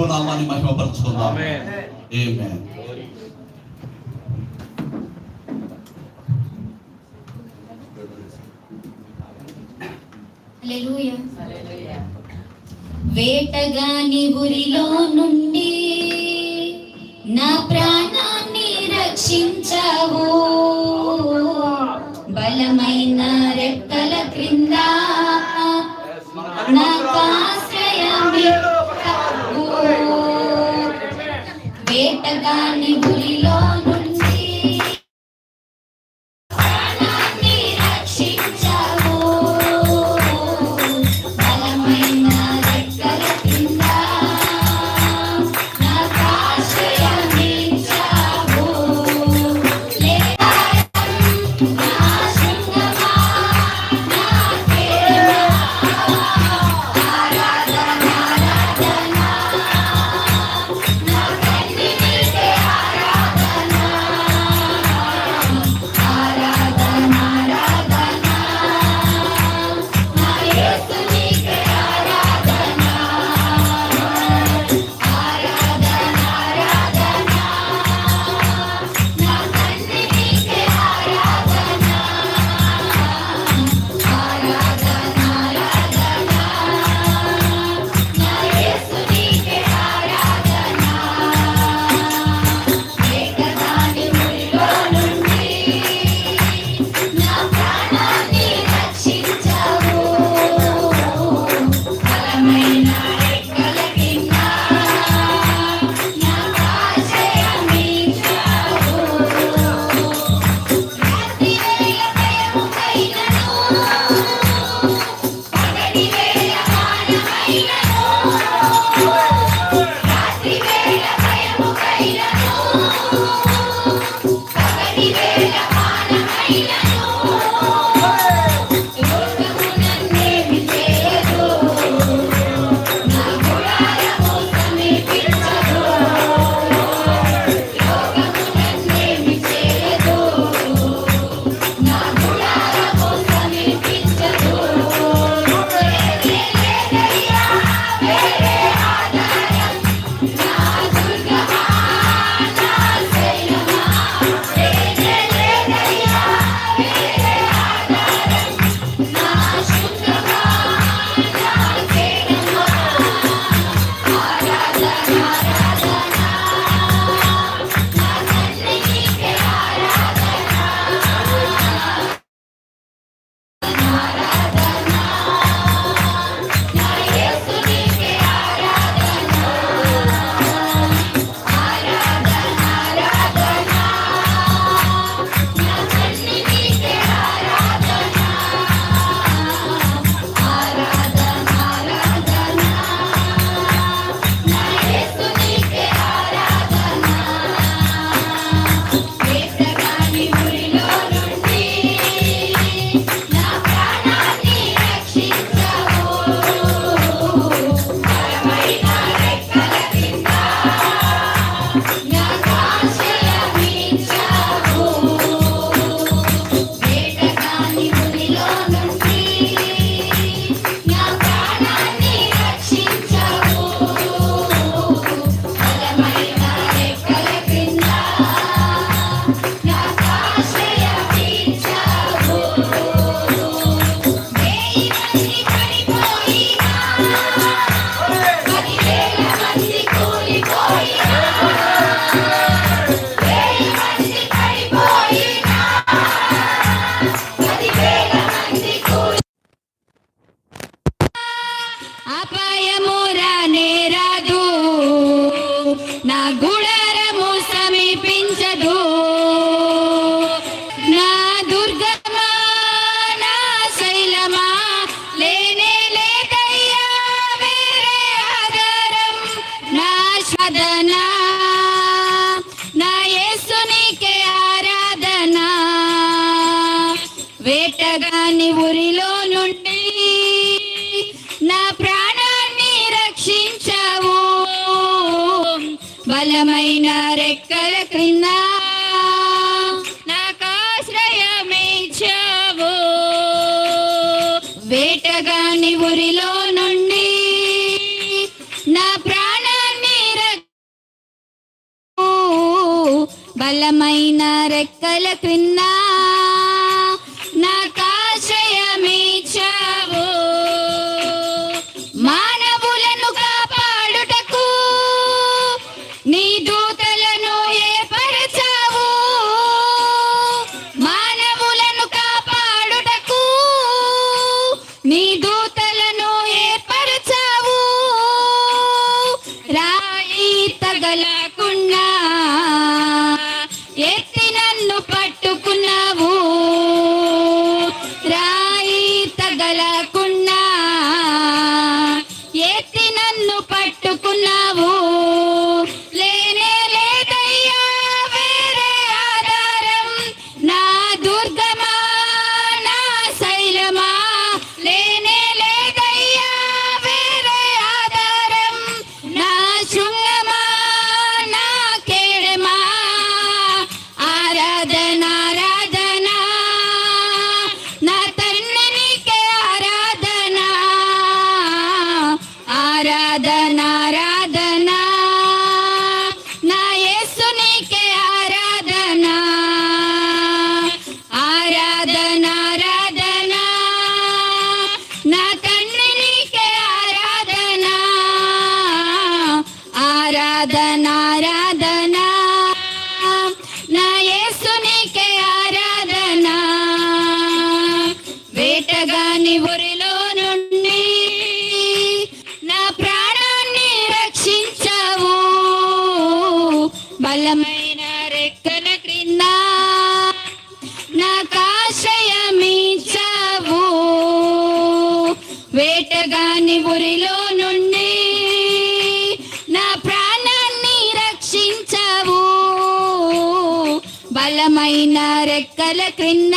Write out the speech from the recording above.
ప్రభు నామాన్ని మహిమపరచుకుందాం. ఆమేన్ వేటగాని గురిలో నుండి నా ప్రాణాన్ని రక్షించవు. బలమైన el బలమైన రెక్కల క్రింద నాకాశ్రయమిచ్చావు వేటగాని ఊరిలో నుండి నా ప్రాణాన్ని బలమైన రెక్కల క్రింద పట్టుకున్నా ఆరాధనా నా యేసు నీకే ఆరాధనా. ఆరాధన ఆరాధన నా కన్ను నీకే ఆరాధనా. ఆరాధనా బలమైన రెక్కల క్రింద నాకాశ్రయమిచ్చావు. వేటగాని ఉరిలో నుండి నా ప్రాణాన్ని రక్షించావు. బలమైన రెక్కల క్రింద